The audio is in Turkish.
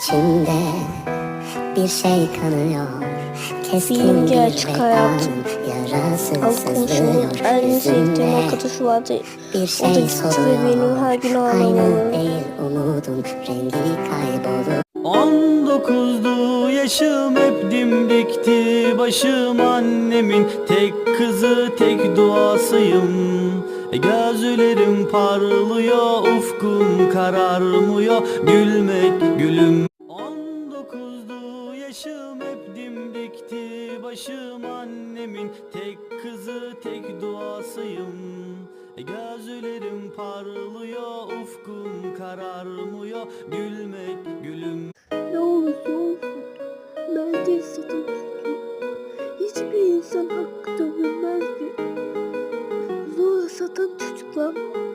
İçimde bir şey kanıyor Keskin Bir bir gerçek hayat. komşunun en sevdiğim vardı. bir O da şey gitti ve soruyor benim her gün Aynı ağlamamı. değil umudum Rengi kaybolur 19'du yaşım hep dimdikti başım annemin Tek kızı tek duasıyım e, gözlerim parlıyor ufkum kararmıyor. Gülmek gülüm. 19'du yaşım hep dimdikti. Başım annemin Tek kızı tek duasıyım e, Gözlerim parlıyor ufkum kararmıyor. Gülmek gülüm. Ne olursa olsun ben Masadan tutuklanma.